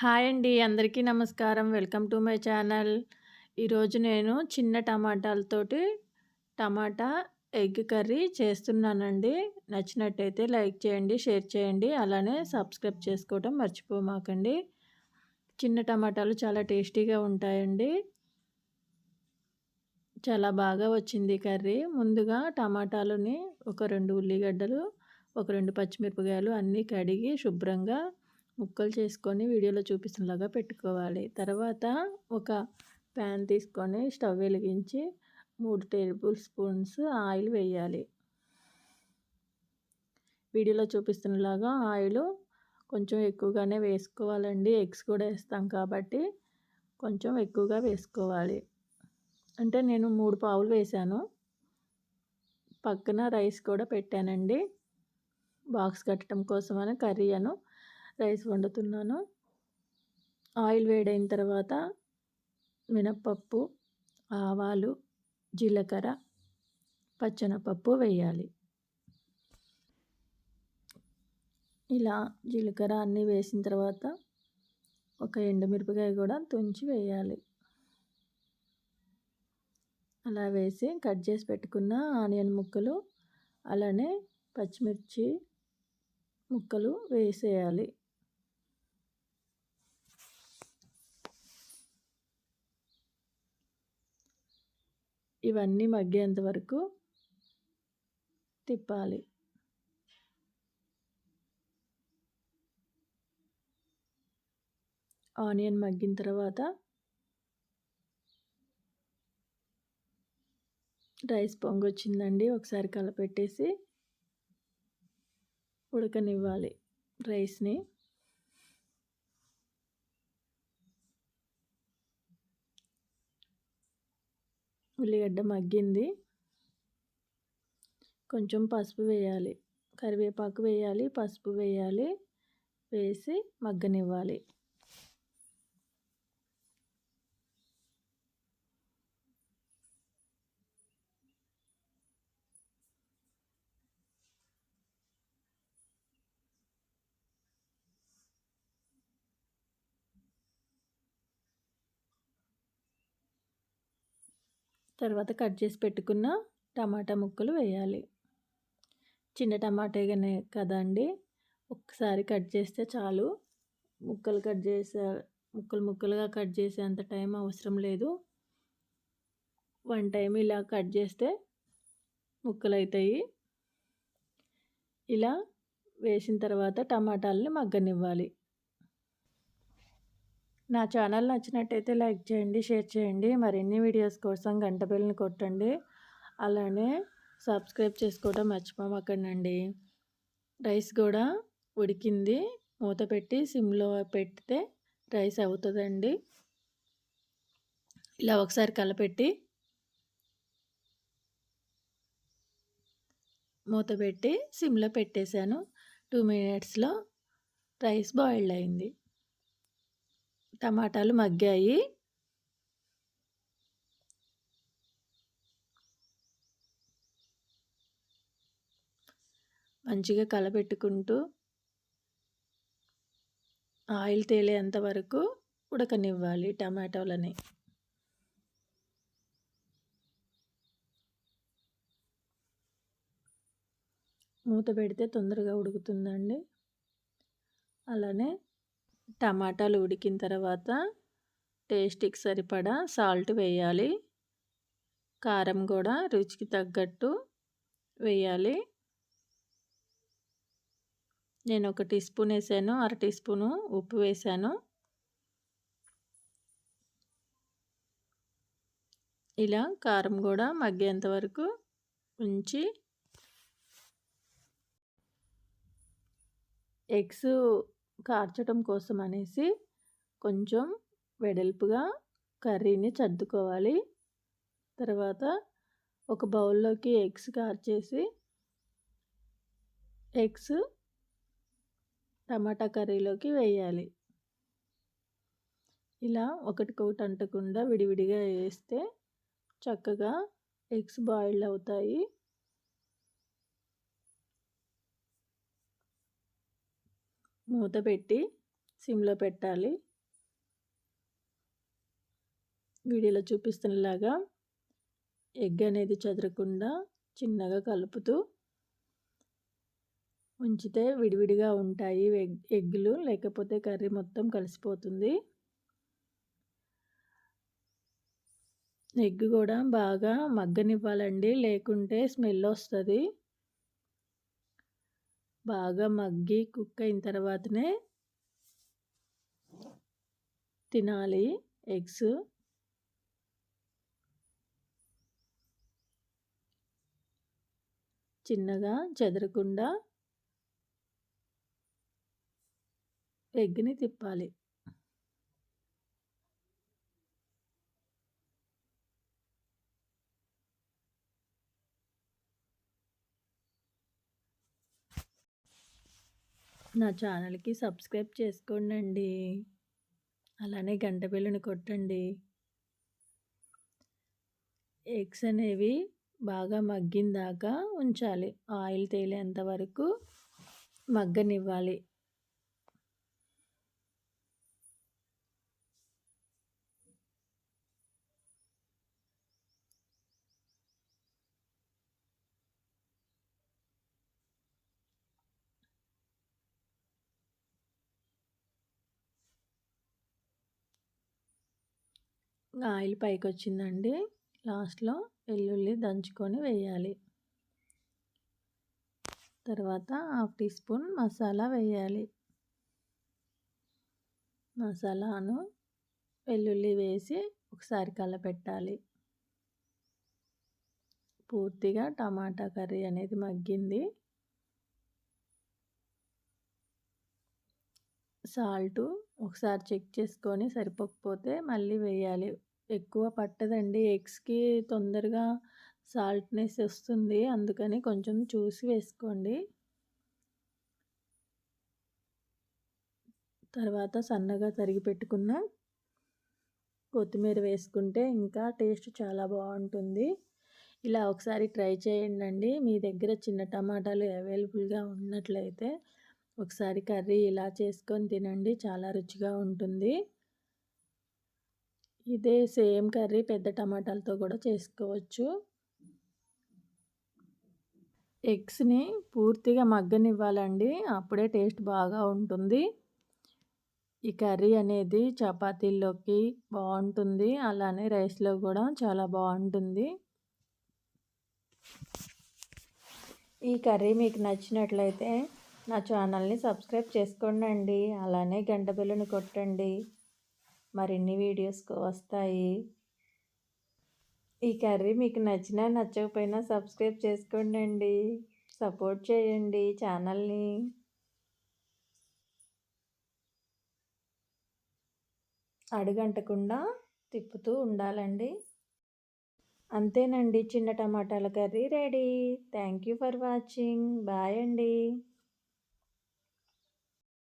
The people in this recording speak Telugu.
హాయ్ అండి. అందరికీ నమస్కారం. Welcome to my channel. ఈరోజు నేను చిన్న టమాటాలతోటి టమాటా ఎగ్ కర్రీ చేస్తున్నానండి. నచ్చినట్టయితే లైక్ చేయండి, షేర్ చేయండి. అలానే సబ్స్క్రైబ్ చేసుకోవటం మర్చిపోమాకండి. చిన్న టమాటాలు చాలా టేస్టీగా ఉంటాయండి. చాలా బాగా వచ్చింది కర్రీ. ముందుగా టమాటాలని ఒక రెండు ఉల్లిగడ్డలు, ఒక రెండు పచ్చిమిరపకాయలు అన్నీ కడిగి శుభ్రంగా ముక్కలు చేసుకొని వీడియోలో చూపిస్తున్నలాగా పెట్టుకోవాలి. తర్వాత ఒక ప్యాన్ తీసుకొని స్టవ్ వెలిగించి మూడు టేబుల్ స్పూన్స్ ఆయిల్ వేయాలి. వీడియోలో చూపిస్తున్నలాగా ఆయిల్ కొంచెం ఎక్కువగానే వేసుకోవాలండి. ఎగ్స్ కూడా వేస్తాం కాబట్టి కొంచెం ఎక్కువగా వేసుకోవాలి. అంటే నేను మూడు పావులు వేశాను. పక్కన రైస్ కూడా పెట్టానండి. బాక్స్ కట్టడం కోసమని కర్రీ అను రైస్ వండుతున్నాను. ఆయిల్ వేడైన తర్వాత మినప్పప్పు, ఆవాలు, జీలకర్ర, పచ్చనపప్పు వేయాలి. ఇలా జీలకర్ర అన్నీ వేసిన తర్వాత ఒక ఎండుమిరపకాయ కూడా తుంచి వేయాలి. అలా వేసి కట్ చేసి పెట్టుకున్న ఆనియన్ ముక్కలు అలానే పచ్చిమిర్చి ముక్కలు వేసేయాలి. ఇవన్నీ మగ్గేంత వరకు తిప్పాలి. ఆనియన్ మగ్గిన తర్వాత రైస్ పొంగొచ్చిందండి. ఒకసారి కలపెట్టేసి ఉడకనివ్వాలి రైస్‌ని. ఉల్లిగడ్డ మగ్గింది. కొంచెం పసుపు వేయాలి. కరివేపాకు వేయాలి. పసుపు వేయాలి. వేసి మగ్గనివ్వాలి. తర్వాత కట్ చేసి పెట్టుకున్న టమాటా ముక్కలు వేయాలి. చిన్న టమాటానే కదండీ! ఒక్కసారి కట్ చేస్తే చాలు. ముక్కలు కట్ చేసే ముక్కలు ముక్కలుగా కట్ చేసేంత టైం అవసరం లేదు. వన్ టైం ఇలా కట్ చేస్తే ముక్కలు అవుతాయి ఇలా వేసిన తర్వాత టమాటాలని మగ్గనివ్వాలి. నా ఛానల్ నచ్చినట్టయితే లైక్ చేయండి, షేర్ చేయండి. మరిన్ని వీడియోస్ కోసం గంట బిల్ని కొట్టండి. అలానే సబ్స్క్రైబ్ చేసుకోవడం మర్చిపోమకండి రైస్ కూడా ఉడికింది. మూత పెట్టి సిమ్‌లో పెడితే రైస్ అవుతుందండి ఇలా ఒకసారి కలపెట్టి మూత పెట్టి సిమ్‌లో పెట్టేశాను. టూ మినిట్స్‌లో రైస్ బాయిల్డ్ అయింది. టమాటాలు మగ్గాయి. మంచిగా కలపెట్టుకుంటూ ఆయిల్ తేలేంత వరకు ఉడకనివ్వాలి టమాటోలని. మూత పెడితే తొందరగా ఉడుకుతుందండి. అలానే టమాటాలు ఉడికిన తర్వాత టేస్ట్‌కి సరిపడా సాల్ట్ వేయాలి. కారం కూడా రుచికి తగ్గట్టు వేయాలి. నేను ఒక టీ స్పూన్ వేసాను. అర టీ స్పూను ఉప్పు వేసాను ఇలా కారం కూడా మగ్గేంత వరకు ఉంచి ఎగ్స్ కార్చడం కోసం అనేసి కొంచెం వెడల్పుగా కర్రీని చర్దుకోవాలి తర్వాత ఒక బౌల్‌లోకి ఎగ్స్ కార్చేసి ఎగ్స్ టమాటా కర్రీలోకి వేయాలి. ఇలా ఒకటికొకటి అంటకుండా విడివిడిగా వేస్తే చక్కగా ఎగ్స్ బాయిల్డ్ అవుతాయి. మూత పెట్టి సిమ్లో పెట్టాలి. వీడియోలో చూపిస్తున్నలాగా ఎగ్ అనేది చదరకుండా చిన్నగా కలుపుతూ ఉంచితే విడివిడిగా ఉంటాయి ఎగ్ ఎగ్గులు లేకపోతే కర్రీ మొత్తం కలిసిపోతుంది. ఎగ్ కూడా బాగా మగ్గనివ్వాలండి లేకుంటే స్మెల్ వస్తుంది. బాగా మగ్గి కుక్ అయిన తర్వాతనే తినాలి ఎగ్స్. చిన్నగా చెదరకుండా ఎగ్ని తిప్పాలి. నా ఛానల్కి సబ్స్క్రైబ్ చేసుకోండి అలానే గంట బిల్లుని కొట్టండి. ఎగ్స్ అనేవి బాగా మగ్గిన దాకా ఉంచాలి. ఆయిల్ తేలేంత వరకు మగ్గనివ్వాలి. ఆయిల్ పైకి వచ్చిందండి లాస్ట్లో వెల్లుల్లి దంచుకొని వేయాలి. తర్వాత హాఫ్ టీ స్పూన్ మసాలా వేయాలి. మసాలాను వెల్లుల్లి వేసి ఒకసారి కలపెట్టాలి. పూర్తిగా టమాటా కర్రీ అనేది మగ్గింది. సాల్టు ఒకసారి చెక్ చేసుకొని సరిపోకపోతే మళ్ళీ వేయాలి. ఎక్కువ పట్టదండి. ఎగ్స్కి తొందరగా సాల్ట్నెస్ వస్తుంది. అందుకని కొంచెం చూసి వేసుకోండి. తర్వాత సన్నగా తరిగి పెట్టుకున్న కొత్తిమీర వేసుకుంటే ఇంకా టేస్ట్ చాలా బాగుంటుంది. ఇలా ఒకసారి ట్రై చేయండి మీ దగ్గర చిన్న టమాటాలు అవైలబుల్గా ఉన్నట్లయితే ఒకసారి కర్రీ ఇలా చేసుకొని తినండి. చాలా రుచిగా ఉంటుంది. ఇదే సేమ్ కర్రీ పెద్ద టమాటాలతో కూడా చేసుకోవచ్చు. ఎగ్స్ని పూర్తిగా మగ్గనివ్వాలండి. అప్పుడే టేస్ట్ బాగా ఉంటుంది. ఈ కర్రీ అనేది చపాతీల్లోకి బాగుంటుంది. అలానే రైస్లో కూడా చాలా బాగుంటుంది. ఈ కర్రీ మీకు నచ్చినట్లయితే నా ఛానల్ని సబ్స్క్రైబ్ చేసుకోండి అలానే గంట బిల్లుని కొట్టండి. మరిన్ని వీడియోస్ వస్తాయి. ఈ కర్రీ మీకు నచ్చినా నచ్చకపోయినా సబ్స్క్రైబ్ చేసుకోండి అండి సపోర్ట్ చేయండి ఛానల్ని అడుగంటకుండా తిప్పుతూ ఉండాలండి. అంతేనండి చిన్న టమాటాల curry ready. Thank you for watching bye అండి.